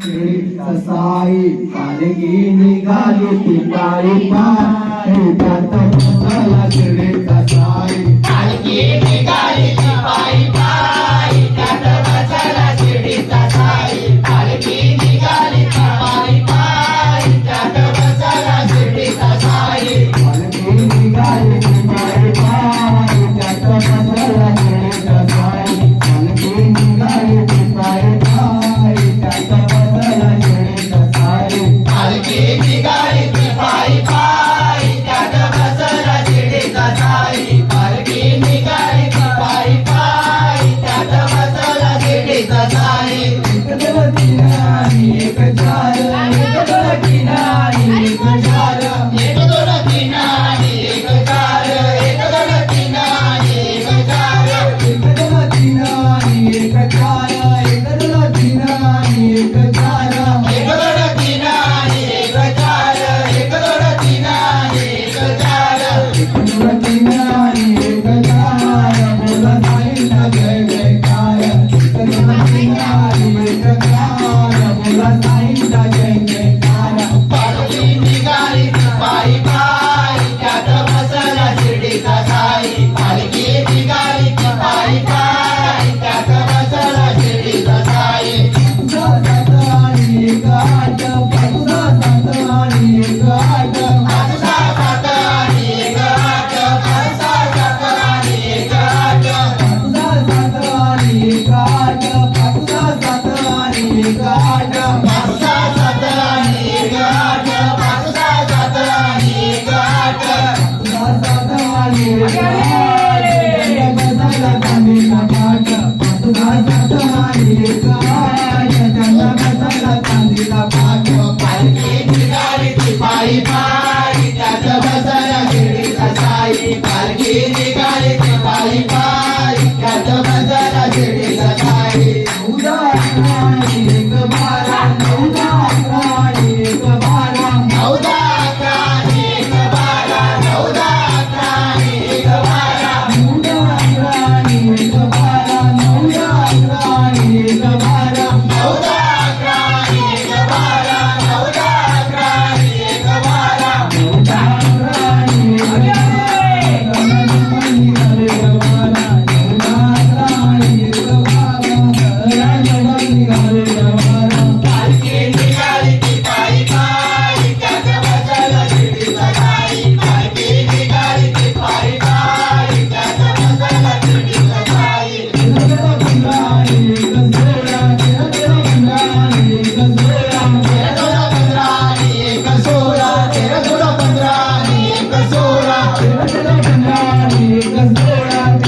साई पालगी निघाली ती काळी पाय त्यात कसाई पाय पाय त्याच्या बसायला Let's go, let's go,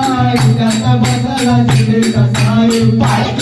I'm a